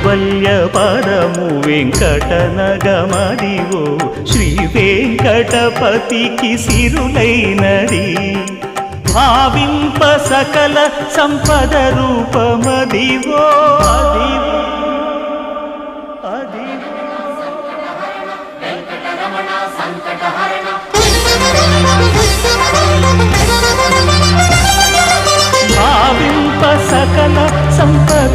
కైవల్య పదము వెంకటనగమదివో శ్రీ వెంకటపతికి సిరులైనది. భావింప సకల సంపద రూపమదివో. అదివో అదివో భావింప సకల సంపద